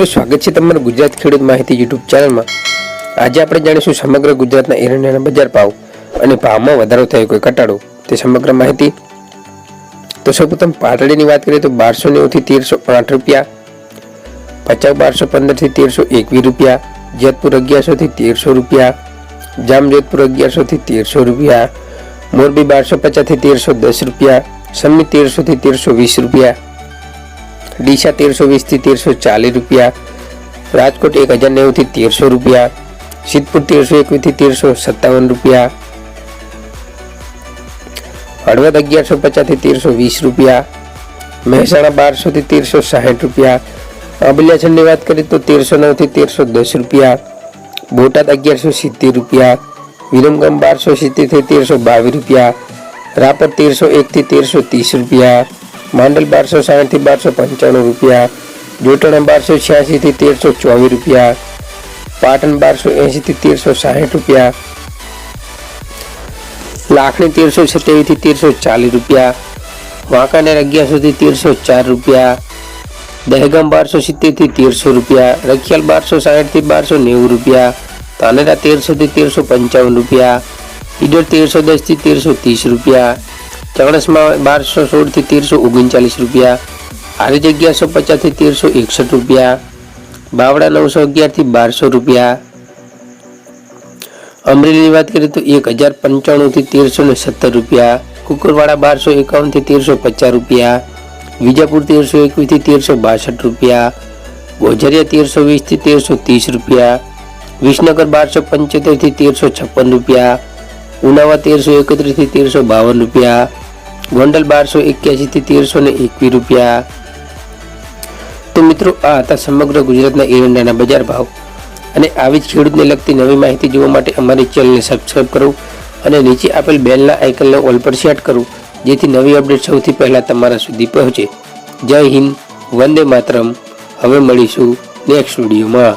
મિત્રો, સ્વાગત છે તમારું ગુજરાત ખેડૂત માહિતી યુટ્યુબ ચેનલમાં. આજે આપણે જાણીશું સમગ્ર ગુજરાતના એરંડાના બજાર ભાવ અને ભાવમાં વધારો થયો કોઈ ઘટાડો. તે સમગ્ર માહિતી. તો સૌપ્રથમ પાટડીની વાત કરીએ તો બારસો નેવુંથી તેરસો આઠ રૂપિયા પચાસ બારસો પંદરથી તેરસો એકવીસ રૂપિયા, જેતપુર અગિયારસોથી તેરસો રૂપિયા, જામજોધપુર અગિયારસોથી તેરસો રૂપિયા, મોરબી બારસો પચાસથી તેરસો દસ રૂપિયા, સમી તેરસોથી તેરસો વીસ રૂપિયા ડીસા તેરસો વીસથી તેરસો ચાલીસ રૂપિયા રાજકોટ એક હજાર નેવુંથી તેરસો રૂપિયા સિદ્ધપુર તેરસો એકવીસથી તેરસો સત્તાવન રૂપિયા હળવદ અગિયારસો પચાસથી તેરસો વીસ રૂપિયા મહેસાણા બારસોથી તેરસો સાહીઠ રૂપિયા અબલિયાછંડની વાત કરીએ તો તેરસો નવથી તેરસો દસ રૂપિયા બોટાદ અગિયારસો સિત્તેર રૂપિયા વિરમગામ બારસો સિત્તેરથી તેરસો બાવીસ રૂપિયા રાપર તેરસો એકથી તેરસો ત્રીસ રૂપિયા માંડલ બારસો સાઠથી બારસો પંચાણું રૂપિયા, જોટણા બારસો છ્યાસીથી તેરસો ચોવીસ રૂપિયા, પાટણ બારસો એંશીથી તેરસો સાઠ રૂપિયા, લાખણી તેરસો સત્યાવીસથી તેરસો ચાલીસ રૂપિયા, વાંકાનેર અગિયારસોથી તેરસો ચાર રૂપિયા, દહેગામ બારસો સિત્તેરથી તેરસો રૂપિયા, રખિયાલ બારસો સાઠથી બારસો નેવું રૂપિયા તાનેરા તેરસોથી તેરસો પંચાવન રૂપિયા, ઈડર તેરસો દસથી તેરસો ત્રીસ રૂપિયા ચગડસમાં બારસો સોળથી તેરસો ઓગણચાલીસ રૂપિયા હારી અગિયારસો પચાસથી તેરસો એકસઠ રૂપિયા, બાવડા નવસો અગિયારથી બારસો રૂપિયા. અમરેલીની વાત કરીએ તો એક હજાર પંચાણુંથી તેરસો ને સત્તર રૂપિયા, કુકરવાડા બારસો એકાવનથી તેરસો પચાસ રૂપિયા, વિજાપુર તેરસો એકવીસથી તેરસો બાસઠ રૂપિયા ગોઝરિયા તેરસો વીસથી તેરસો ત્રીસ રૂપિયા, વિસનગર બારસો પંચોતેરથી તેરસો છપ્પન રૂપિયા, ઉનાવા તેરસો એકત્રીસથી તેરસો બાવન રૂપિયા ગોંડલ બારસો એક્યાસીથી તેરસો ને એકવીસ રૂપિયા. તો મિત્રો, આ હતા સમગ્ર ગુજરાતના એરંડાના બજાર ભાવ. અને આવી જ ખેડૂતને લગતી નવી માહિતી જોવા માટે અમારી ચેનલને સબસ્ક્રાઈબ કરો અને નીચે આપેલ બેલના આઇકનને ઓલ પર સેટ કરો, જેથી નવી અપડેટ સૌથી પહેલાં તમારા સુધી પહોંચે. જય હિન્દ, વંદે માતરમ. હવે મળીશું નેક્સ્ટ વિડીયોમાં